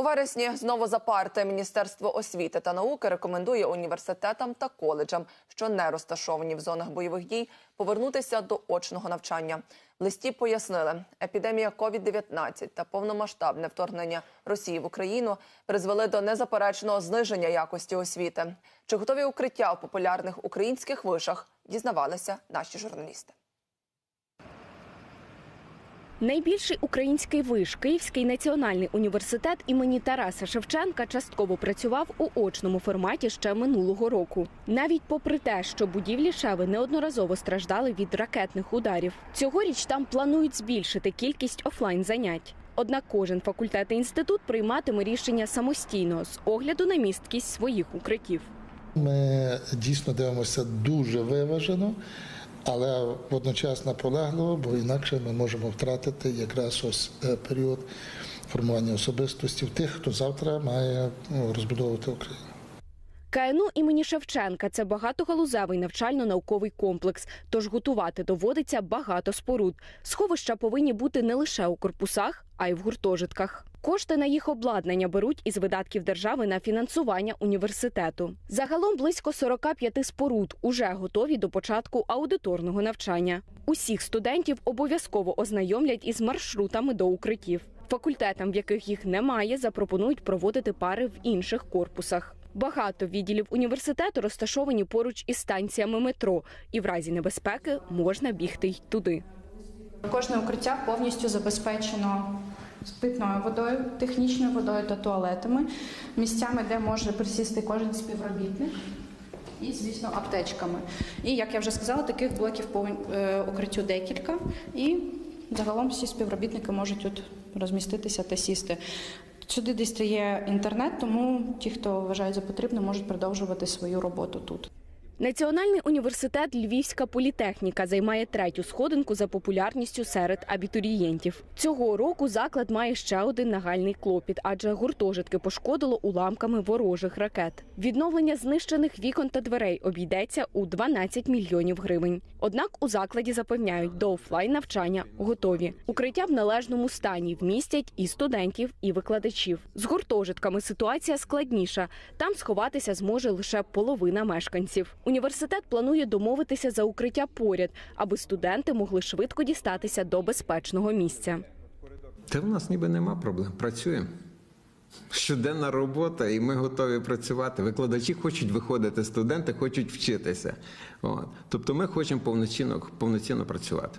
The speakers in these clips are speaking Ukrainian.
У вересні знову за парти Міністерство освіти та науки рекомендує університетам та коледжам, що не розташовані в зонах бойових дій, повернутися до очного навчання. В листі пояснили, епідемія COVID-19 та повномасштабне вторгнення Росії в Україну призвели до незаперечного зниження якості освіти. Чи готові укриття у популярних українських вишах? Дізнавалися наші журналісти. Найбільший український виш Київський національний університет імені Тараса Шевченка частково працював у очному форматі ще минулого року. Навіть попри те, що будівлі Шеви неодноразово страждали від ракетних ударів. Цьогоріч там планують збільшити кількість офлайн занять. Однак кожен факультет і інститут прийматиме рішення самостійно з огляду на місткість своїх укриттів. Ми дійсно дивимося дуже виважено, але водночас наполегливо, бо інакше ми можемо втратити якраз ось е, період формування особистості в тих, хто завтра має ну, розбудовувати Україну. КНУ імені Шевченка це багатогалузевий навчально-науковий комплекс. Тож готувати доводиться багато споруд. Сховища повинні бути не лише у корпусах, а й в гуртожитках. Кошти на їх обладнання беруть із видатків держави на фінансування університету. Загалом близько 45 споруд уже готові до початку аудиторного навчання. Усіх студентів обов'язково ознайомлять із маршрутами до укриттів. Факультетам, в яких їх немає, запропонують проводити пари в інших корпусах. Багато відділів університету розташовані поруч із станціями метро, і в разі небезпеки можна бігти й туди. Кожне укриття повністю забезпечено з питною водою, технічною водою та туалетами, місцями, де може присісти кожен співробітник, і, звісно, аптечками. І, як я вже сказала, таких блоків по е, укриттю декілька, і загалом всі співробітники можуть тут розміститися та сісти. Сюди десь є інтернет, тому ті, хто вважають за потрібне, можуть продовжувати свою роботу тут. Національний університет Львівська політехніка займає третю сходинку за популярністю серед абітурієнтів. Цього року заклад має ще один нагальний клопіт, адже гуртожитки пошкодило уламками ворожих ракет. Відновлення знищених вікон та дверей обійдеться у 12 мільйонів гривень. Однак у закладі запевняють, до офлайн навчання готові. Укриття в належному стані вмістять і студентів, і викладачів. З гуртожитками ситуація складніша. Там сховатися зможе лише половина мешканців. Університет планує домовитися за укриття поряд, аби студенти могли швидко дістатися до безпечного місця. Та в нас ніби нема проблем. Працюємо. Щоденна робота, і ми готові працювати. Викладачі хочуть виходити, студенти хочуть вчитися. От. Тобто ми хочемо повноцінно, повноцінно працювати.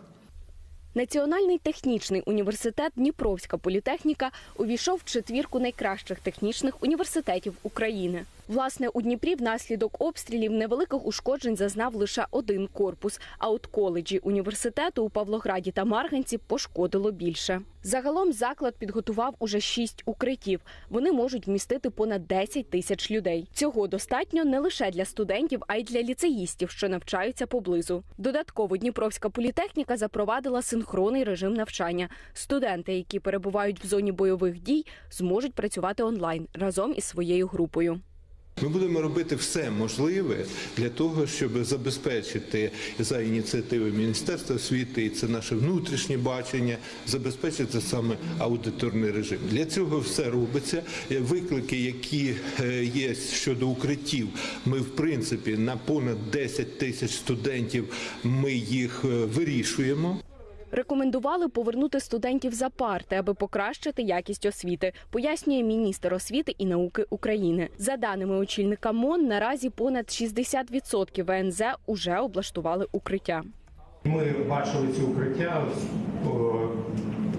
Національний технічний університет Дніпровська політехніка увійшов в четвірку найкращих технічних університетів України. Власне, у Дніпрі внаслідок обстрілів невеликих ушкоджень зазнав лише один корпус. А от коледжі університету у Павлограді та Марганці пошкодило більше. Загалом заклад підготував уже шість укриттів. Вони можуть вмістити понад 10 тисяч людей. Цього достатньо не лише для студентів, а й для ліцеїстів, що навчаються поблизу. Додатково Дніпровська політехніка запровадила синхронний режим навчання. Студенти, які перебувають в зоні бойових дій, зможуть працювати онлайн разом із своєю групою. Ми будемо робити все можливе для того, щоб забезпечити за ініціативи Міністерства освіти, і це наше внутрішнє бачення, забезпечити саме аудиторний режим. Для цього все робиться. Виклики, які е, є щодо укриттів, ми в принципі на понад 10 тисяч студентів ми їх е, вирішуємо. Рекомендували повернути студентів за парти, аби покращити якість освіти, пояснює міністр освіти і науки України. За даними очільника МОН, наразі понад 60% ВНЗ уже облаштували укриття. Ми бачили ці укриття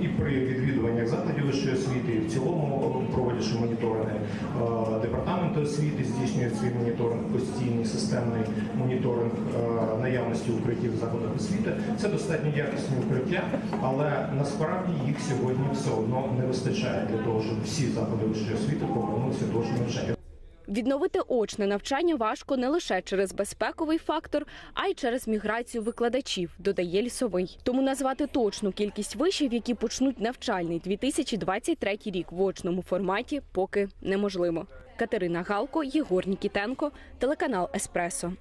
і при відвідуваннях закладів вищої освіти, і в цілому проводячи Департамент освіти здійснює свій моніторинг, постійний системний моніторинг е, наявності укриттів в закладах освіти. Це достатньо якісні укриття, але насправді їх сьогодні все одно не вистачає для того, щоб всі заклади вищої освіти повернулися до навчання. Відновити очне навчання важко не лише через безпековий фактор, а й через міграцію викладачів, додає лісовий. Тому назвати точну кількість вишів, які почнуть навчальний 2023 рік в очному форматі, поки неможливо. Катерина Галко, Єгор Нікітенко, телеканал Еспресо.